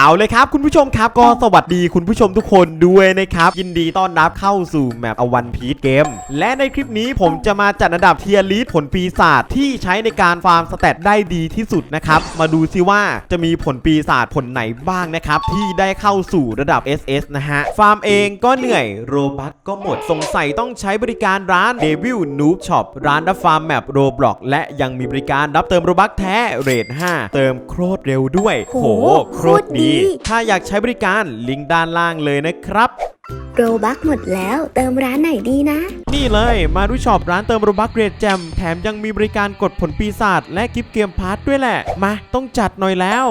เอาเลยครับคุณผู้ชมครับก็สวัสดีคุณผู้ชมทุกคนด้วยนะครับ ยินดีต้อนรับเข้าสู่แมปอวันพีทเกมและในคลิปนี้ผมจะมาจัดอันดับเทียร์ลิสผลปีศาจที่ใช้ในการฟาร์มสเตตได้ดีที่สุดนะครับมาดูซิว่าจะมีผลปีศาจผลไหนบ้างนะครับที่ได้เข้าสู่ระดับ SS นะฮะฟาร์มเองก็เหนื่อยโรบัสก็หมดสงสัยต้องใช้บริการร้าน Devil Noob Shop ร้านรับฟาร์มแมปโรบล็อกและยังมีบริการรับเติมโรบัคแท้เรท5เติมโคตรเร็วด้วยโหโครดีโคตรดีถ้าอยากใช้บริการลิงก์ด้านล่างเลยนะครับโรบักหมดแล้วเติมร้านไหนดีนะ นี่เลยมาดูช็อปร้านเติมโรบัคเกรดแจมแถมยังมีบริการกดผลปีศาจและกิฟต์เกมพาร์ทด้วยแหละ มาต้องจัดหน่อยแล้ว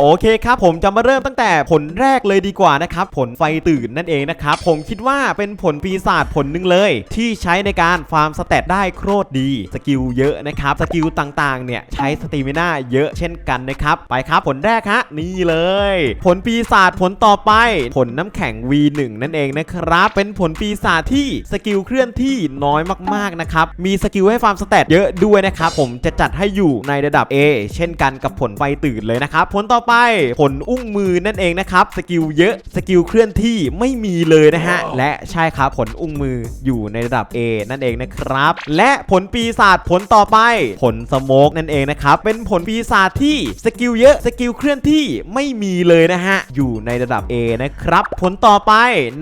โอเคครับผมจะมาเริ่มตั้งแต่ผลแรกเลยดีกว่านะครับผลไฟตื่นนั่นเองนะครับผมคิดว่าเป็นผลปีศาจผลหนึ่งเลย ที่ใช้ในการฟาร์มสเตตได้โคตรดี สกิลเยอะนะครับสกิลต่างๆเนี่ยใช้สตีมิน่าเยอะเช่นกันนะครับไปครับผลแรกฮะนี่เลย ผลปีศาจผลต่อไป ผลน้ำแข็ง V1 นั่นเองนะครับเป็นผลปีศาจที่สกิลเคลื่อนที่น้อยมากๆนะครับมีสกิลให้ฟาร์มสเตตเยอะด้วยนะครับผมจะจัดให้อยู่ในระดับ A เช่นกันกับผลไฟตื่นเลยนะครับผลต่อไป ผลอุ้งมือนั่นเองนะครับ สกิลเยอะ สกิลเคลื่อนที่ไม่มีเลยนะฮะ และใช่ครับ ผลอุ้งมืออยู่ในระดับ A นั่นเองนะครับ และผลปีศาจผลต่อไป ผลสโมกนั่นเองนะครับ เป็นผลปีศาจที่สกิลเยอะ สกิลเคลื่อนที่ไม่มีเลยนะฮะ อยู่ในระดับ A นะครับ ผลต่อไป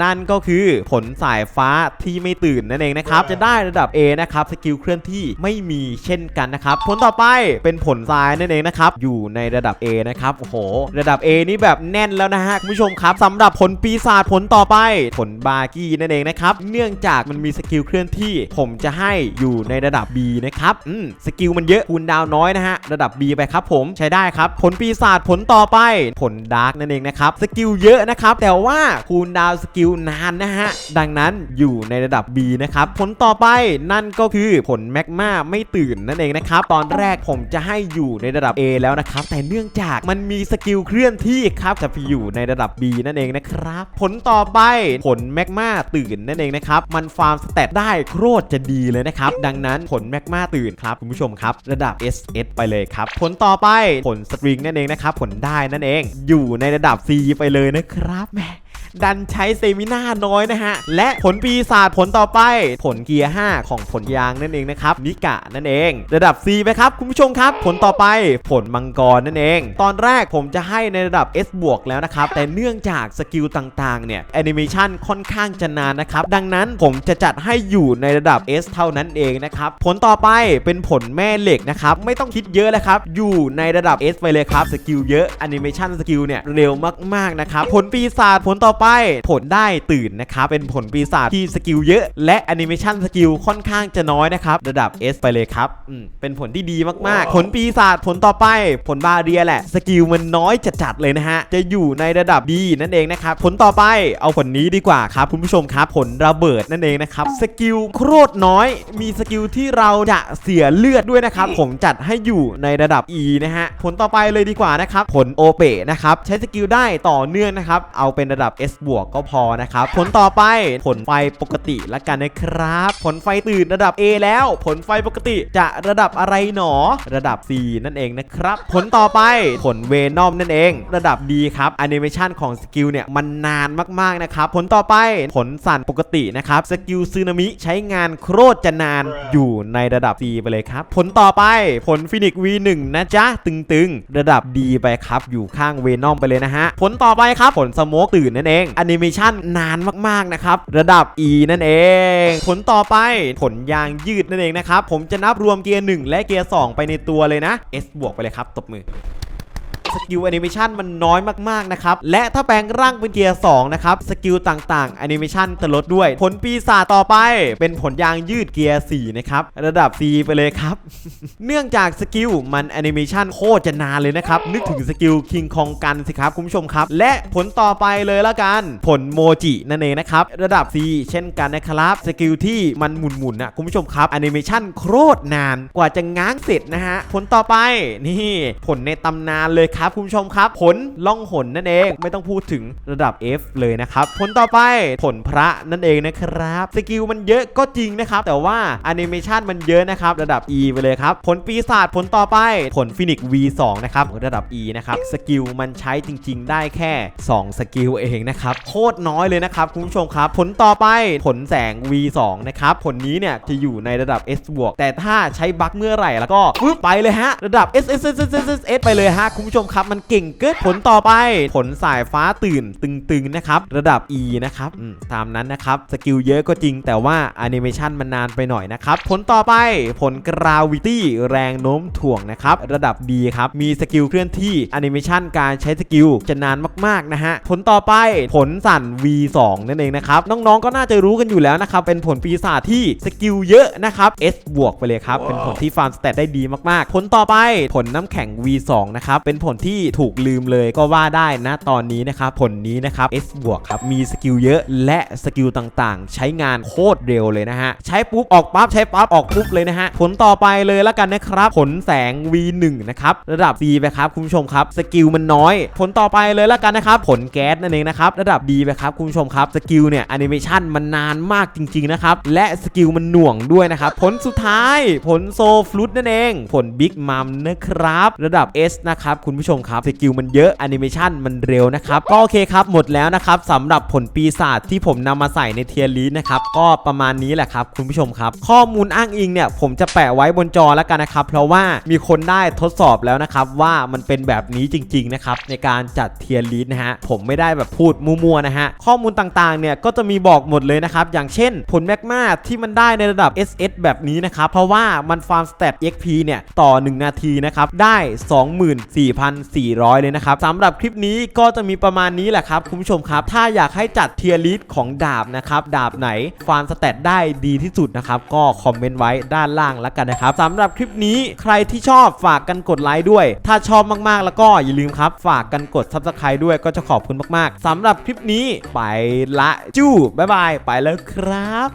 นั่นก็คือผลสายฟ้าที่ไม่ตื่นนั่นเองนะครับ จะได้ระดับ A นะครับสกิลเคลื่อนที่ไม่มีเช่นกันนะครับ ผลต่อไปเป็นผลทรายนั่นเองนะครับ อยู่ในระดับ A นะครับ โอ้โหระดับ A นี่แบบแน่นแล้วนะฮะคุณผู้ชมครับสำหรับผลปีศาจผลต่อไป ผลบาร์กี้นั่นเองนะครับ เนื่องจากมันมีสกิลเคลื่อนที่ ผมจะให้อยู่ในระดับ B นะครับอืมสกิลมันเยอะคูณดาวน้อยนะฮะระดับ B ไปครับผมใช้ได้ครับ ผลปีศาจผลต่อไป ผลดาร์กนั่นเองนะครับสกิลเยอะนะครับแต่ว่าคูณดาวสกิลนานนะฮะดังนั้นอยู่ในระดับ B นะครับผลต่อไปนั่นก็คือผลแมกมาไม่ตื่นนั่นเองนะครับตอนแรกผมจะให้อยู่ในระดับ A แล้วนะครับแต่เนื่องจากมันมีสกิลเคลื่อนที่ครับจะไปอยู่ในระดับ B นั่นเองนะครับ ผลต่อไปผลแมกมาตื่นนั่นเองนะครับ มันฟาร์มสเตตได้โคตรจะดีเลยนะครับ ดังนั้นผลแมกมาตื่นครับคุณผู้ชมครับ ระดับ SS ไปเลยครับ ผลต่อไปผลสตริงนั่นเองนะครับ ผลได้นั่นเอง อยู่ในระดับ C ไปเลยนะครับแม ดันใช้เซมิน่าน้อยนะฮะ และผลปีศาจผลต่อไป ผลเกียร์ 5 ของผลยางนั่นเองนะครับนิกะนั่นเอง ระดับ C ไปครับคุณผู้ชมครับ ผลต่อไปผลมังกรนั่นเอง ตอนแรกผมจะให้ในระดับ S บวกแล้วนะครับ แต่เนื่องจากสกิลต่างๆ เนี่ยแอนิเมชันค่อนข้างจะนานนะครับ ดังนั้นผมจะจัดให้อยู่ในระดับ S เท่านั้นเองนะครับ ผลต่อไปเป็นผลแม่เหล็กนะครับ ไม่ต้องคิดเยอะแล้วครับ อยู่ในระดับ S ไปเลยครับ สกิลเยอะแอนิเมชันสกิลเนี่ยเร็วมากๆนะครับ ผลปีศาจผลต่อไปไปผลได้ตื่นนะครับเป็นผลปีศาจที่สกิลเยอะ และแอนิเมชันสกิลค่อนข้างจะน้อยนะครับ ระดับ S ไปเลยครับอืมเป็นผลที่ดีมากๆ ผลปีศาจผลต่อไป ผลบาเรียแหละ สกิลมันน้อยจัดๆเลยนะฮะ จะอยู่ในระดับ B นั่นเองนะครับผลต่อไปเอาผลนี้ดีกว่าครับคุณผู้ชมครับ ผลระเบิดนั่นเองนะครับสกิลโคตรน้อย มีสกิลที่เราจะเสียเลือดด้วยนะครับผมจัดให้อยู่ในระดับ E นะฮะผลต่อไปเลยดีกว่านะครับผลโอเปนะครับใช้สกิลได้ต่อเนื่องนะครับเอาเป็นระดับ S บวกก็พอนะครับ ผลต่อไปผลไฟปกติละกันนะครับ ผลไฟตื่นระดับ A แล้ว ผลไฟปกติจะระดับอะไรหนอ ระดับ C นั่นเองนะครับ ผลต่อไปผลเวนอมนั่นเอง ระดับ D ครับแอนิเมชันของสกิลเนี่ยมันนานมากๆนะครับ ผลต่อไปผลสั่นปกตินะครับสกิลซึนามิใช้งานโคตรจะนานอยู่ในระดับ C ไปเลยครับ ผลต่อไปผลฟินิก V1 นะจ๊ะตึงๆ ระดับ D ไปครับ อยู่ข้างเวนอมไปเลยนะฮะ ผลต่อไปครับผลสโมกตื่นนั่นเองแอนิเมชันนานมากๆนะครับ ระดับ E นั่นเอง ผลต่อไปผลยางยืดนั่นเองนะครับ ผมจะนับรวมเกียร์ 1 และเกียร์ 2 ไปในตัวเลยนะ S บวกไปเลยครับ ตบมือ สกิลแอนิเมชันมันน้อยมากๆนะครับและถ้าแปลงร่างเป็นเกียร์2นะครับสกิลต่างๆแอนิเมชันจะลดด้วย ผลปีศาจต่อไป เป็นผลยางยืดเกียร์4นะครับระดับ C ไปเลยครับ เนื่องจากสกิลมันแอนิเมชันโคตรจะนานเลยนะครับนึกถึงสกิลคิงคองกันสิครับคุณผู้ชมครับ และผลต่อไปเลยละกัน ผลโมจินั่นเองนะครับระดับ C เช่นกันนะครับสกิลที่มันหมุนๆนะคุณผู้ชมครับแอนิเมชันโคตรนานกว่าจะง้างเสร็จนะฮะผลต่อไปนี่ผลในตำนานเลยครับครับคุณผู้ชมครับ ผลล่องหนนั่นเอง ไม่ต้องพูดถึงระดับ F เลยนะครับ ผลต่อไปผลพระนั่นเองนะครับ สกิลมันเยอะก็จริงนะครับ แต่ว่าแอนิเมชันมันเยอะนะครับ ระดับ E ไปเลยครับ ผลปีศาจผลต่อไป ผลฟินิก V2 นะครับระดับ E นะครับ สกิลมันใช้จริง ๆ ได้แค่ 2 สกิลเองนะครับโคตรน้อยเลยนะครับคุณผู้ชมครับ ผลต่อไปผลแสง V2 นะครับผลนี้เนี่ยจะอยู่ในระดับ S บวกแต่ถ้าใช้บัคเมื่อไหร่แล้วก็ปึ๊บไปเลยฮะระดับ S S S S S S ไปเลยฮะคุณผู้ชมครับมันเก่งเกินผลต่อไป ผลสายฟ้าตื่นตึงๆนะครับระดับ E นะครับตามนั้นนะครับสกิลเยอะก็จริง แต่ว่าแอนิเมชันมันนานไปหน่อยนะครับผลต่อไปผลกราวิตี้แรงโน้มถ่วงนะครับระดับ D ครับมีสกิลเคลื่อนที่แอนิเมชันการใช้สกิลจะนานมากๆนะฮะผลต่อไปผลสั่น V2 นั่นเองนะครับน้องๆก็น่าจะรู้กันอยู่แล้วนะครับเป็นผลปีศาจที่สกิลเยอะนะครับ S บวกไปเลยครับเป็นผลที่ฟาร์มสเตตได้ดีมากๆ ผลต่อไปผลน้ำแข็ง V2 นะครับเป็นผลที่ถูกลืมเลยก็ว่าได้นะตอนนี้นะครับผลนี้นะครับ S บวกครับมีสกิลเยอะและสกิลต่างๆ ใช้งานโคตรเร็วเลยนะฮะ ใช้ปุ๊บออกปั๊บใช้ปั๊บออกปุ๊บเลยนะฮะ ผลต่อไปเลยแล้วกันนะครับ ผลแสง V1 นะครับระดับ C ไปครับคุณผู้ชมครับสกิลมันน้อย ผลต่อไปเลยแล้วกันนะครับผลแก๊สนั่นเองนะครับระดับ D ไปครับคุณผู้ชมครับสกิลเนี่ยแอนิเมชันมันนานมากจริงๆนะครับและสกิลมันหน่วงด้วยนะครับผลสุดท้ายผลโซฟลุตนั่นเอง ผลบิ๊กมัมนะครับระดับ S นะครับคุณผู้ชมครับสกิลมันเยอะแอนิเมชันมันเร็วนะครับก็โอเคครับหมดแล้วนะครับสำหรับผลปีศาจที่ผมนำมาใส่ในเทียร์ลีนะครับก็ประมาณนี้แหละครับคุณผู้ชมครับ ข้อมูลอ้างอิงเนี่ยผมจะแปะไว้บนจอแล้วกันนะครับเพราะว่ามีคนได้ทดสอบแล้วนะครับว่ามันเป็นแบบนี้จริงๆนะครับในการจัดเทียร์ลีนะฮะผมไม่ได้แบบพูดมั่วๆนะฮะข้อมูลต่างๆเนี่ยก็จะมีบอกหมดเลยนะครับอย่างเช่น ผลแมกมาที่มันได้ในระดับ SS แบบนี้นะครับเพราะว่ามันฟาร์มสเตต XP เนี่ยต่อ 1 นาทีนะครับได้24,400 เลยนะครับสำหรับคลิปนี้ก็จะมีประมาณนี้แหละครับคุณผู้ชมครับ ถ้าอยากให้จัดเทียร์ลิสของดาบนะครับ ดาบไหนฟาร์มสเตตได้ดีที่สุดนะครับ ก็คอมเมนต์ไว้ด้านล่างแล้วกันนะครับสำหรับคลิปนี้ใครที่ชอบฝากกันกดไลค์ด้วย ถ้าชอบมากๆแล้วก็อย่าลืมครับ ฝากกันกด Subscribe ด้วยก็จะขอบคุณมากๆสำหรับคลิปนี้ไปละจู้บ๊ายบาย ไปแล้วครับ